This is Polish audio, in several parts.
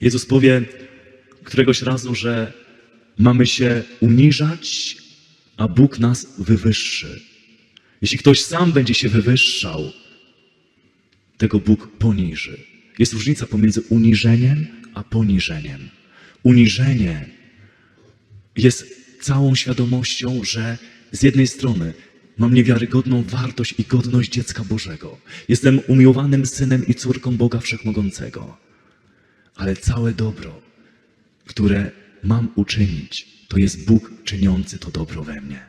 Jezus powie któregoś razu, że mamy się uniżać, a Bóg nas wywyższy. Jeśli ktoś sam będzie się wywyższał, tego Bóg poniży. Jest różnica pomiędzy uniżeniem a poniżeniem. Uniżenie jest całą świadomością, że z jednej strony mam niewiarygodną wartość i godność dziecka Bożego. Jestem umiłowanym synem i córką Boga Wszechmogącego. Ale całe dobro, które mam uczynić, to jest Bóg czyniący to dobro we mnie.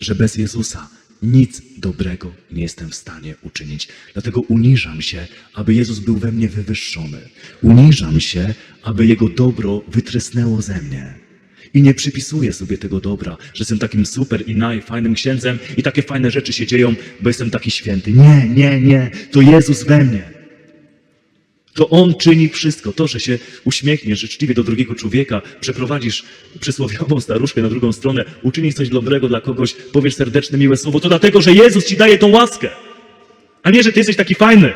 Że bez Jezusa nic dobrego nie jestem w stanie uczynić. Dlatego uniżam się, aby Jezus był we mnie wywyższony. Uniżam się, aby Jego dobro wytrysnęło ze mnie. I nie przypisuję sobie tego dobra, że jestem takim super i najfajnym księdzem i takie fajne rzeczy się dzieją, bo jestem taki święty. Nie, nie, nie. To Jezus we mnie. To On czyni wszystko. To, że się uśmiechniesz życzliwie do drugiego człowieka, przeprowadzisz przysłowiową staruszkę na drugą stronę, uczynisz coś dobrego dla kogoś, powiesz serdeczne, miłe słowo, to dlatego, że Jezus ci daje tą łaskę. A nie, że ty jesteś taki fajny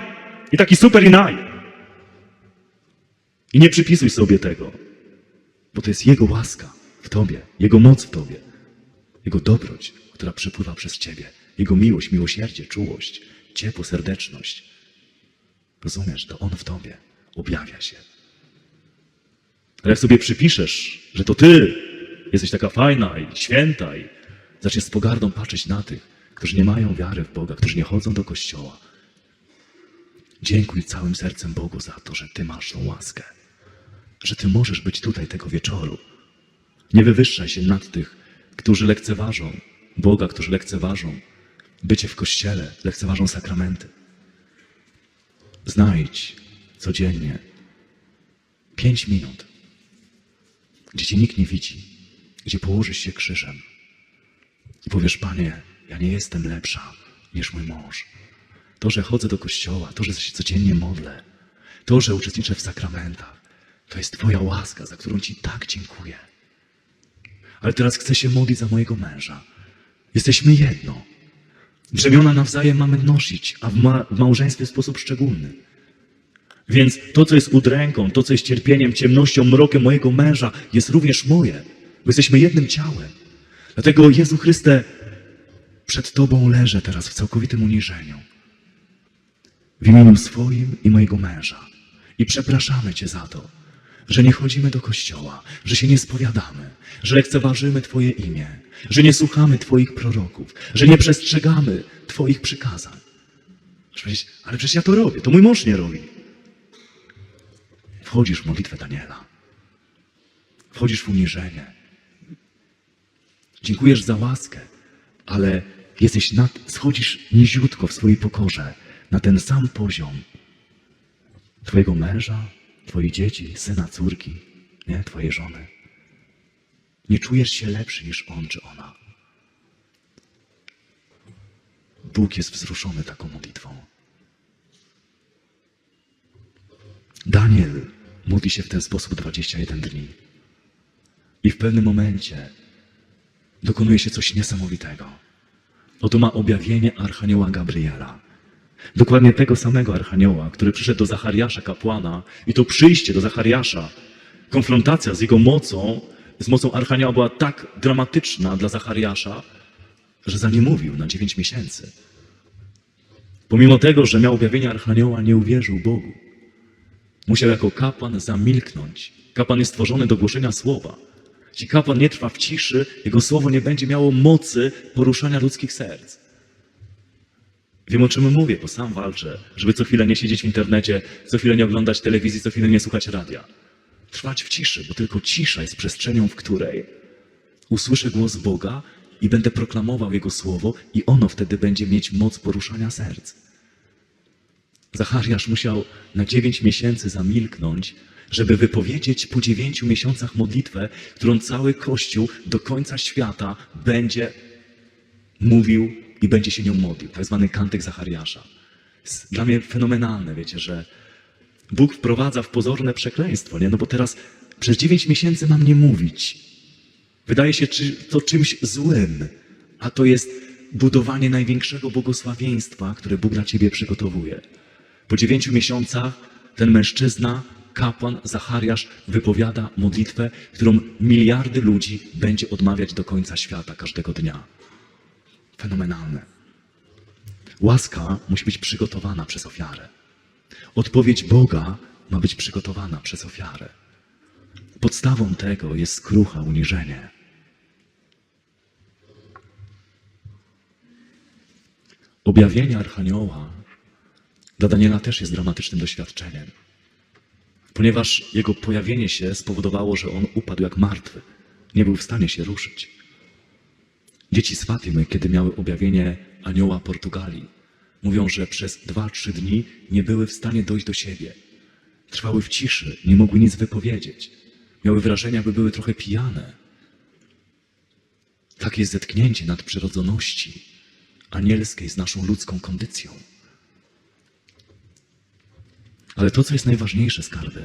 i taki super i naj. I nie przypisuj sobie tego, bo to jest Jego łaska w tobie, Jego moc w tobie, Jego dobroć, która przepływa przez ciebie, Jego miłość, miłosierdzie, czułość, ciepło, serdeczność. Rozumiesz, to On w tobie objawia się. Ale jak sobie przypiszesz, że to ty jesteś taka fajna i święta i zaczniesz z pogardą patrzeć na tych, którzy nie mają wiary w Boga, którzy nie chodzą do kościoła. Dziękuj całym sercem Bogu za to, że ty masz tą łaskę, że ty możesz być tutaj tego wieczoru. Nie wywyższaj się nad tych, którzy lekceważą Boga, którzy lekceważą bycie w kościele, lekceważą sakramenty. Znajdź codziennie pięć minut, gdzie cię nikt nie widzi, gdzie położysz się krzyżem i powiesz, Panie, ja nie jestem lepsza niż mój mąż. To, że chodzę do kościoła, to, że się codziennie modlę, to, że uczestniczę w sakramentach, to jest Twoja łaska, za którą Ci tak dziękuję. Ale teraz chcę się modlić za mojego męża. Jesteśmy jedno. Brzemiona nawzajem mamy nosić, a w, ma- w małżeństwie w sposób szczególny. Więc to, co jest udręką, to, co jest cierpieniem, ciemnością, mrokiem mojego męża, jest również moje, bo jesteśmy jednym ciałem. Dlatego, Jezu Chryste, przed Tobą leżę teraz w całkowitym uniżeniu. W imieniu swoim i mojego męża. I przepraszamy Cię za to, że nie chodzimy do kościoła, że się nie spowiadamy, że lekceważymy Twoje imię, że nie słuchamy Twoich proroków, że nie przestrzegamy Twoich przykazań. Powiedzieć, ale przecież ja to robię, to mój mąż nie robi. Wchodzisz w modlitwę Daniela. Wchodzisz w uniżenie. Dziękujesz za łaskę, ale jesteś nad, schodzisz niziutko w swojej pokorze na ten sam poziom Twojego męża, Twoich dzieci, syna, córki, nie? Twojej żony. Nie czujesz się lepszy niż on czy ona. Bóg jest wzruszony taką modlitwą. Daniel modli się w ten sposób 21 dni. I w pewnym momencie dokonuje się coś niesamowitego. Oto ma objawienie Archanioła Gabriela. Dokładnie tego samego Archanioła, który przyszedł do Zachariasza kapłana i to przyjście do Zachariasza, konfrontacja z jego mocą, z mocą Archanioła była tak dramatyczna dla Zachariasza, że za nie mówił na dziewięć miesięcy. Pomimo tego, że miał objawienie Archanioła, nie uwierzył Bogu. Musiał jako kapłan zamilknąć. Kapłan jest stworzony do głoszenia słowa. Jeśli kapłan nie trwa w ciszy, jego słowo nie będzie miało mocy poruszania ludzkich serc. Wiem o czym mówię, bo sam walczę, żeby co chwilę nie siedzieć w internecie, co chwilę nie oglądać telewizji, co chwilę nie słuchać radia. Trwać w ciszy, bo tylko cisza jest przestrzenią, w której usłyszę głos Boga i będę proklamował Jego słowo i ono wtedy będzie mieć moc poruszania serc. Zachariasz musiał na dziewięć miesięcy zamilknąć, żeby wypowiedzieć po dziewięciu miesiącach modlitwę, którą cały Kościół do końca świata będzie mówił i będzie się nią modlił. Tak zwany kantyk Zachariasza. Dla mnie fenomenalne, wiecie, że Bóg wprowadza w pozorne przekleństwo, nie? No bo teraz przez dziewięć miesięcy mam nie mówić. Wydaje się czy, to czymś złym, a to jest budowanie największego błogosławieństwa, które Bóg dla ciebie przygotowuje. Po dziewięciu miesiącach ten mężczyzna kapłan Zachariasz wypowiada modlitwę, którą miliardy ludzi będzie odmawiać do końca świata każdego dnia. Fenomenalne. Łaska musi być przygotowana przez ofiarę. Odpowiedź Boga ma być przygotowana przez ofiarę. Podstawą tego jest skrucha, uniżenie. Objawienie Archanioła dla Daniela też jest dramatycznym doświadczeniem, ponieważ jego pojawienie się spowodowało, że on upadł jak martwy. Nie był w stanie się ruszyć. Dzieci z Fatimy, kiedy miały objawienie anioła Portugalii, mówią, że przez dwa, trzy dni nie były w stanie dojść do siebie. Trwały w ciszy, nie mogły nic wypowiedzieć. Miały wrażenie, jakby były trochę pijane. Takie zetknięcie nadprzyrodzoności anielskiej z naszą ludzką kondycją. Ale to, co jest najważniejsze, skarby,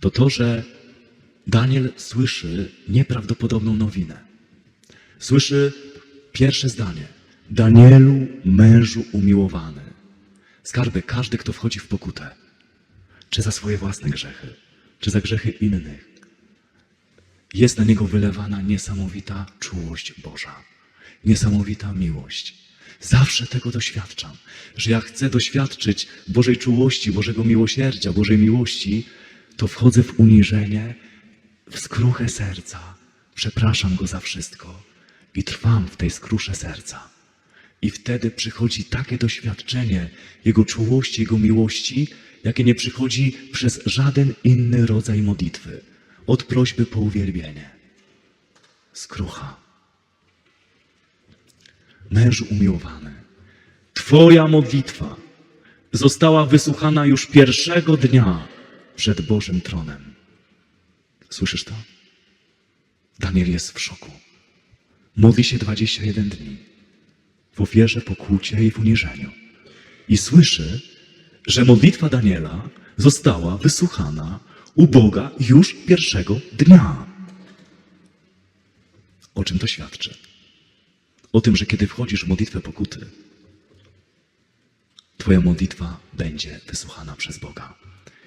to to, że Daniel słyszy nieprawdopodobną nowinę. Słyszy pierwsze zdanie. Danielu, mężu umiłowany. Skarby, każdy, kto wchodzi w pokutę, czy za swoje własne grzechy, czy za grzechy innych, jest na niego wylewana niesamowita czułość Boża, niesamowita miłość. Zawsze tego doświadczam, że jak chcę doświadczyć Bożej czułości, Bożego miłosierdzia, Bożej miłości, to wchodzę w uniżenie, w skruchę serca, przepraszam Go za wszystko i trwam w tej skrusze serca. I wtedy przychodzi takie doświadczenie Jego czułości, Jego miłości, jakie nie przychodzi przez żaden inny rodzaj modlitwy. Od prośby po uwielbienie. Skrucha. Mężu umiłowany, Twoja modlitwa została wysłuchana już pierwszego dnia przed Bożym tronem. Słyszysz to? Daniel jest w szoku. Modli się 21 dni w ofierze, pokucie i w uniżeniu. I słyszy, że modlitwa Daniela została wysłuchana u Boga już pierwszego dnia. O czym to świadczy? O tym, że kiedy wchodzisz w modlitwę pokuty, Twoja modlitwa będzie wysłuchana przez Boga.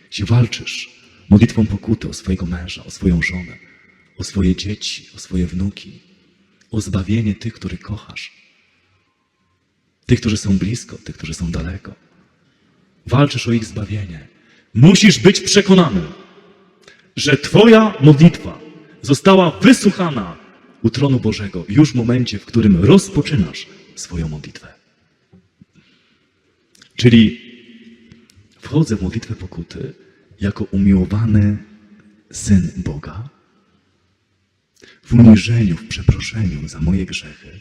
Jeśli walczysz modlitwą pokuty o swojego męża, o swoją żonę, o swoje dzieci, o swoje wnuki, o zbawienie tych, których kochasz, tych, którzy są blisko, tych, którzy są daleko. Walczysz o ich zbawienie. Musisz być przekonany, że Twoja modlitwa została wysłuchana u tronu Bożego już w momencie, w którym rozpoczynasz swoją modlitwę. Czyli wchodzę w modlitwę pokuty jako umiłowany syn Boga, w uniżeniu, w przeproszeniu za moje grzechy,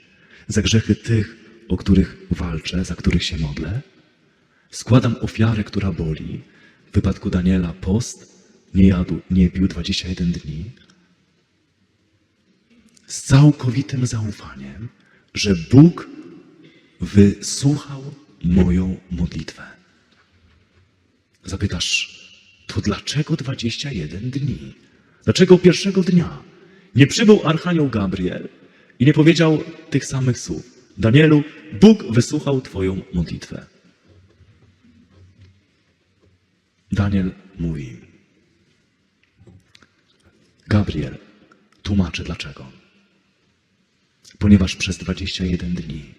za grzechy tych, o których walczę, za których się modlę. Składam ofiarę, która boli. W wypadku Daniela post, nie jadł, nie pił 21 dni. Z całkowitym zaufaniem, że Bóg wysłuchał moją modlitwę. Zapytasz, to dlaczego 21 dni? Dlaczego pierwszego dnia nie przybył Archanioł Gabriel i nie powiedział tych samych słów? Danielu, Bóg wysłuchał Twoją modlitwę. Daniel mówi, Gabriel tłumaczy dlaczego. Ponieważ przez 21 dni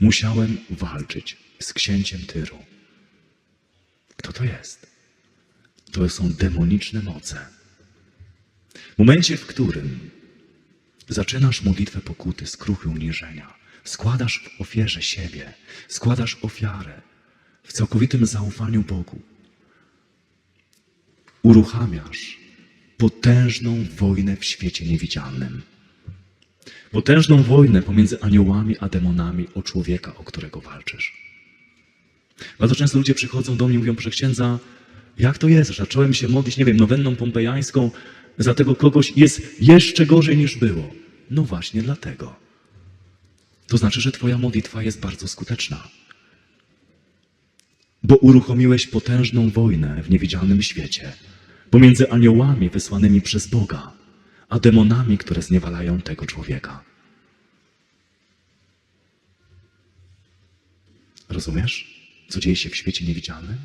musiałem walczyć z księciem Tyru. Kto to jest? To są demoniczne moce. W momencie, w którym zaczynasz modlitwę pokuty, skruchy, uniżenia, składasz w ofierze siebie, składasz ofiarę w całkowitym zaufaniu Bogu, uruchamiasz potężną wojnę w świecie niewidzialnym. Potężną wojnę pomiędzy aniołami a demonami o człowieka, o którego walczysz. Bardzo często ludzie przychodzą do mnie i mówią, proszę księdza, jak to jest? Zacząłem się modlić, nie wiem, nowenną pompejańską, za tego kogoś jest jeszcze gorzej niż było. No właśnie dlatego. To znaczy, że Twoja modlitwa jest bardzo skuteczna. Bo uruchomiłeś potężną wojnę w niewidzialnym świecie pomiędzy aniołami wysłanymi przez Boga, a demonami, które zniewalają tego człowieka. Rozumiesz, co dzieje się w świecie niewidzialnym?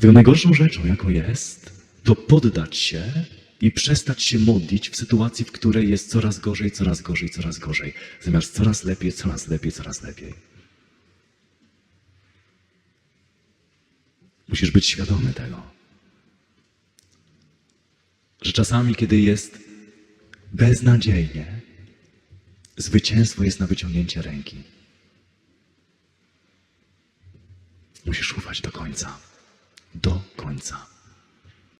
Dlatego najgorszą rzeczą, jaką jest, to poddać się i przestać się modlić w sytuacji, w której jest coraz gorzej, coraz gorzej, coraz gorzej, zamiast coraz lepiej, coraz lepiej, coraz lepiej. Musisz być świadomy tego, że czasami, kiedy jest beznadziejnie, zwycięstwo jest na wyciągnięcie ręki. Musisz ufać do końca. Do końca.